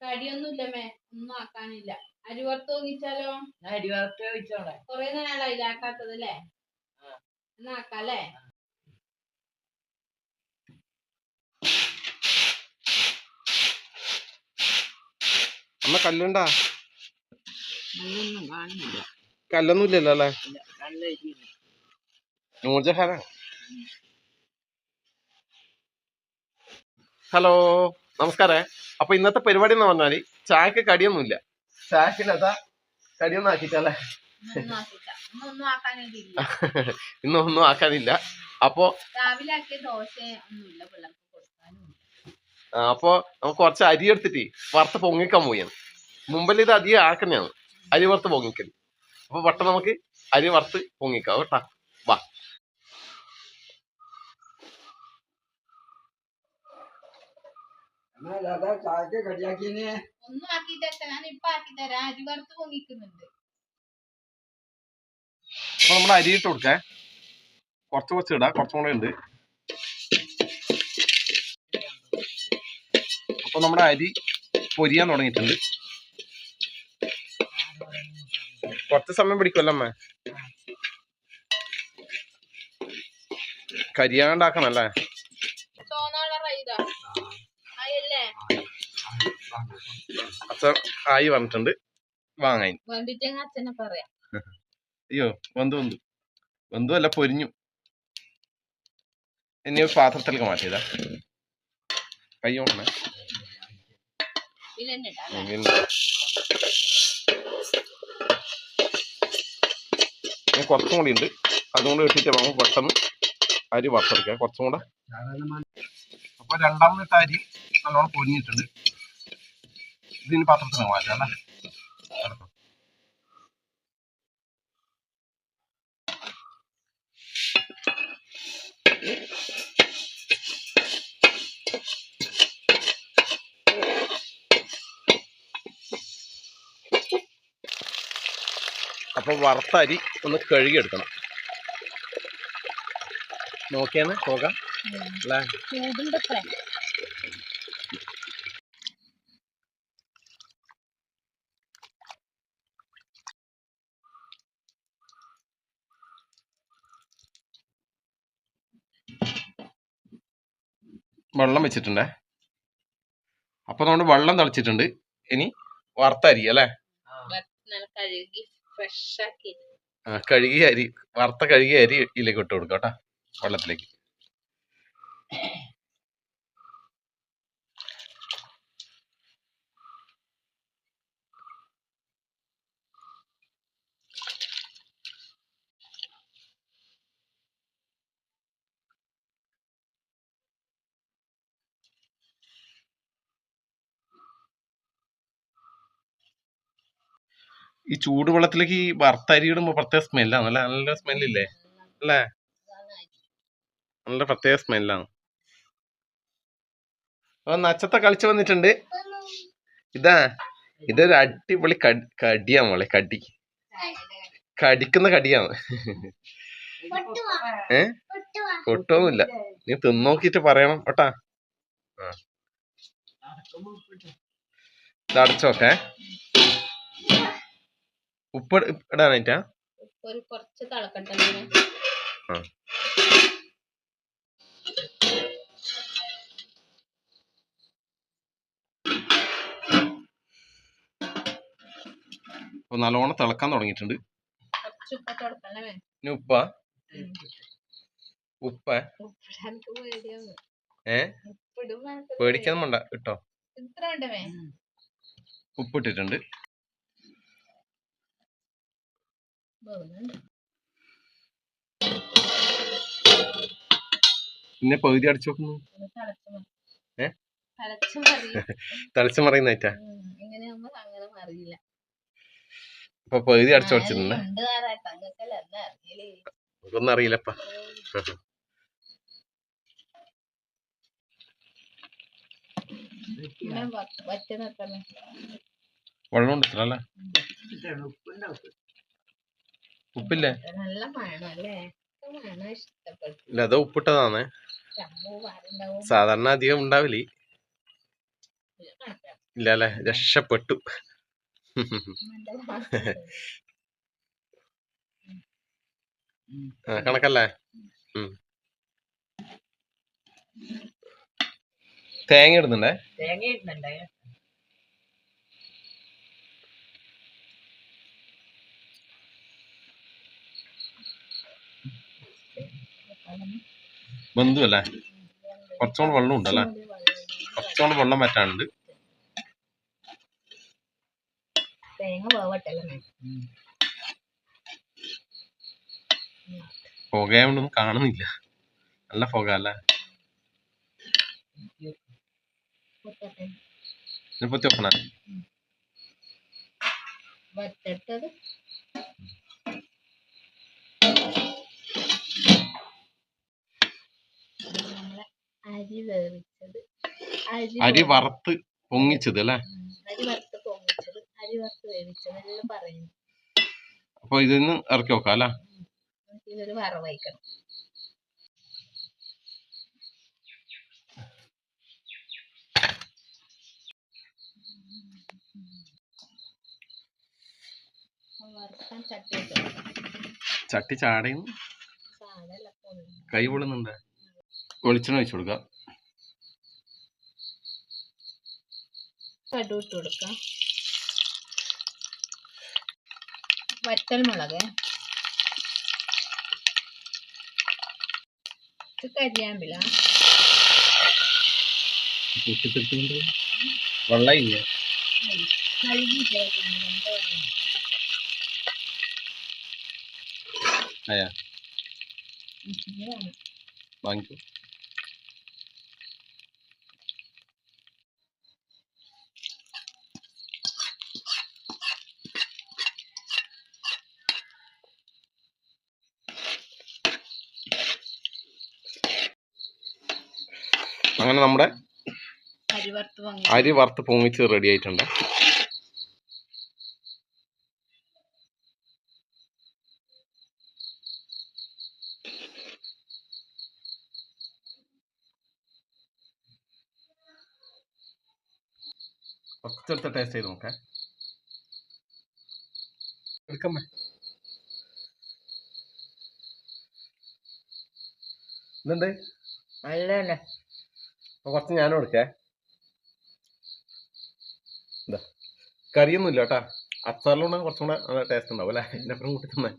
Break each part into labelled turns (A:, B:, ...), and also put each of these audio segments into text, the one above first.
A: കടിയൊന്നുമില്ലമ്മേ. ഒന്നും ആക്കാനില്ല. അരി വറുത്ത് തോന്നിച്ചാലോ
B: ഞാൻ അരി വറുത്ത് വെച്ചോടെ
A: കൊറേ നേരമായി ആക്കാത്തത് അല്ലേ? എന്നാ ആക്കാല്ലേ
C: അമ്മ കല്ലുണ്ടാ? കല്ലൊന്നും ഇല്ലല്ലോ അല്ലേ? ഹലോ? നമസ്കാരേ. അപ്പൊ ഇന്നത്തെ പരിപാടി എന്ന് പറഞ്ഞാൽ ചായക്ക് കടിയൊന്നുമില്ല. ചായക്കിനതാ കടിയൊന്നും ആക്കിട്ടല്ലേ ഇന്ന് ഒന്നും ആക്കാനില്ല. അപ്പോ
A: രാവിലെ
C: അപ്പൊ നമുക്ക് കുറച്ച് അരി എടുത്തിട്ട് വറുത്ത് പൊങ്ങിക്കാൻ പോയാണ് മുമ്പിൽ ഇത് അധികം ആക്കണയാണ് അരി വറുത്ത് പൊങ്ങിക്കൽ അപ്പൊ പെട്ടെന്ന് നമുക്ക് അരി വറുത്ത് പൊങ്ങിക്കാം. കേട്ടാ. വാ.
B: ചായക്ക് കടിയാക്കിനെ
A: ഒന്നും ആക്കിയിട്ട് ഞാൻ ഇപ്പൊ ആക്കിത്തരാം തരാം. അരി വറുത്ത് പൊങ്ങിക്കുന്നുണ്ട്.
C: അപ്പൊ നമ്മൾ അരി ഇട്ട് കൊടുക്കേ. കുറച്ച് കുറച്ച് ഇടാം. കുറച്ചും കൂടെ ഉണ്ട്. അപ്പൊ നമ്മുടെ അരി പൊരിയാൻ തുടങ്ങിയിട്ടുണ്ട്. കുറച്ച് സമയം പിടിക്കുമല്ലോ അമ്മ? കരിയാണ്ടാക്കണല്ലേ
A: തോന്നാള
C: അച്ഛൻ ആയി പറഞ്ഞിട്ടുണ്ട്. വാങ്ങാൻ
A: വേണ്ടിട്ട് അച്ഛനെ പറയാം.
C: അയ്യോ വന്ധു വന്ധു വെന്തു അല്ല പൊരിഞ്ഞു. ഇനി പാത്രത്തിലേക്ക് മാറ്റിയതാ. കൈ കൊണ്ടേ
A: ഇതിലെന്നെ ഇടാം അല്ലേ?
C: ഇനി ഇനി കുറച്ചും കൂടി ഉണ്ട്. അതുകൊണ്ട് ഇട്ടിട്ട് നമുക്ക് പെട്ടെന്ന് അരി വറുത്തെടുക്കാം. കുറച്ചും കൂടെ. അപ്പൊ രണ്ടാമത്തെ അരി നല്ലോണം പൊരിഞ്ഞിട്ടുണ്ട്. ഇതിന് പാത്രത്തിന് മാറ്റാം അല്ലേ? എടുത്തോ. അപ്പൊ വറുത്ത അരി ഒന്ന് കഴുകിയെടുക്കണം. നോക്കിയാന്ന് പോകാം. അല്ലേ? വെള്ളം വെച്ചിട്ടുണ്ടേ. അപ്പൊ നമ്മൾ വെള്ളം തളിച്ചിട്ടുണ്ട്. ഇനി വറുത്തരി അല്ലേ? കഴുകിയ അരി വറുത്ത കഴുകിയ അരി ഇതിലേക്ക് ഇട്ട് കൊടുക്കാം കേട്ടോ വെള്ളത്തിലേക്ക്. ഈ ചൂടുവെള്ളത്തിലേക്ക് ഈ വറുത്തരി ഇടുമ്പോ പ്രത്യേക സ്മെല്ലാണ് നല്ല നല്ല സ്മെല്ലില്ലേ അല്ലേ? നല്ല പ്രത്യേക സ്മെല്ലാണ് അപ്പൊ നച്ചത്തെ കളിച്ചു വന്നിട്ടുണ്ട്. ഇതാ ഇതൊരു അടിപൊളി കടി കടിയാ മോളെ കടി. കടിക്കുന്ന കടിയാണ്. ഏ? പൊട്ടൊന്നുമില്ല നീ തിന്നോക്കിട്ട് പറയണം കേട്ടാ. ഇത് അടച്ചോക്കെ ഉപ്പ് ഇട- ഇടാനായിട്ടാ?
A: ഒരു കുറച്ച് തിളക്കട്ടെ
C: ആ. അപ്പൊ നല്ലോണം തിളക്കാൻ തുടങ്ങിയിട്ടുണ്ട്.
A: ഉപ്പ്
C: ഉപ്പ? ഏ? പേടിക്കാൻ വേണ്ട.
A: കേട്ടോ
C: ഉപ്പിട്ടിട്ടുണ്ട് പിന്നെ പകുതി അടിച്ചു നോക്കുന്നു
A: തിളച്ച്
C: മറിയുന്നേറ്റാ
A: അങ്ങനെ മറിയില്ല.
C: അപ്പൊ പകുതി അടിച്ചു വെച്ചിട്ടുണ്ട്. അറിയില്ലപ്പ.
A: നമുക്കൊന്നും
C: വെള്ളം
B: ഉപ്പുണ്ടാവും
C: ഉപ്പില്ലേ? ഇല്ല അത് ഉപ്പിട്ടതാണേ സാധാരണ അധികം ഉണ്ടാവില്ലേ ഇല്ല അല്ലെ രക്ഷപ്പെട്ടു. കണക്കല്ലേ? തേങ്ങ ഇടുന്നുണ്ടേ?
B: തേങ്ങ ഇടുന്നുണ്ടേ.
C: ബന്ധു അല്ലേ കുറച്ചുകൂടെ വെള്ളം ഉണ്ടല്ലേ കുറച്ചുകൂടെ വെള്ളം വറ്റാനുണ്ട്
A: തേങ്ങ
C: പുകയോണ്ടൊന്നും കാണുന്നില്ല. നല്ല പുക അല്ലേ
A: പൊട്ടട്ടെ
C: ഇതിപ്പോ
A: അരി
C: വറുത്ത് പൊങ്ങിച്ചത് അല്ലേ?
A: ഉം, അരി വറുത്ത് പൊങ്ങിച്ചത്. അരി വറുത്ത് വേവിച്ചത്. എല്ലാം പറയുന്നു.
C: അപ്പൊ ഇതിന്ന് ഇറക്കി വെക്കാം അല്ലേ?
A: ഇതൊരു വറവയ്ക്കണം ചട്ടി
C: ചാടയും കൈ പൊള്ളുന്നുണ്ട്? വെളിച്ചെണ്ണ ഒഴിച്ചു കൊടുക്കാം.
A: കടു ഇട്ട് കൊടുക്കാം. വറ്റൽ മുളക് ഇത് കരിയാമ്പില.
C: വാങ്ങിക്കോ. അങ്ങനെ നമ്മുടെ
A: അരി വറുത്ത്
C: പൊങ്ങിച്ച് റെഡി ആയിട്ടുണ്ട്. കുറച്ചെടുത്ത് ടേസ്റ്റ് ചെയ്ത് നോക്കേ. എടുക്കമ്മേ. ഇതുണ്ട്
B: നല്ലതന്നെ.
C: അപ്പൊ കുറച്ച് ഞാനും എടുക്കേ എന്താ കറിയൊന്നും ഇല്ല കേട്ടാ അച്ചാറിലുണ്ടെങ്കിൽ കുറച്ചും കൂടെ നല്ല ടേസ്റ്റ് ഉണ്ടാവും അല്ലേ? അപ്പുറം കൂട്ടി തന്നെ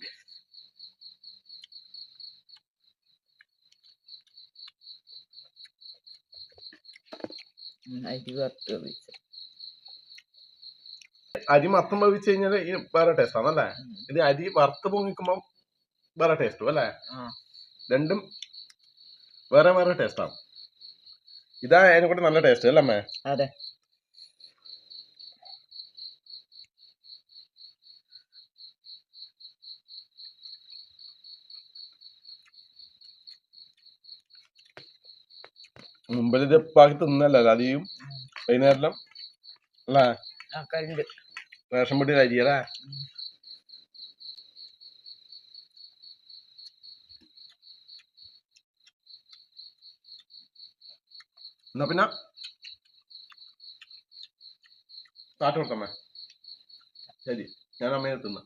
B: അരി
C: മത്തം ഭവിച്ചു കഴിഞ്ഞാൽ ഈ വേറെ ടേസ്റ്റ് ആണല്ലേ ഇത് അരി വറുത്ത് പൊങ്ങിക്കുമ്പോൾ വേറെ ടേസ്റ്റും അല്ലേ? രണ്ടും വേറെ വേറെ ടേസ്റ്റ് ആണ്. ഇതാ അതിനെ കൂടെ നല്ല ടേസ്റ്റ് അല്ലേ അമ്മേ?
B: അതെ.
C: മുമ്പിൽ ഇത് പാക്കി തിന്നല്ലോ അധികം വൈകുന്നേരം അല്ലേ? റേഷൻ പൊടി അരി എന്നാ പിന്നെ കാട്ട് കൊടുത്തമ്മേ. ശരി ഞാൻ അമ്മയെ തിന്ന.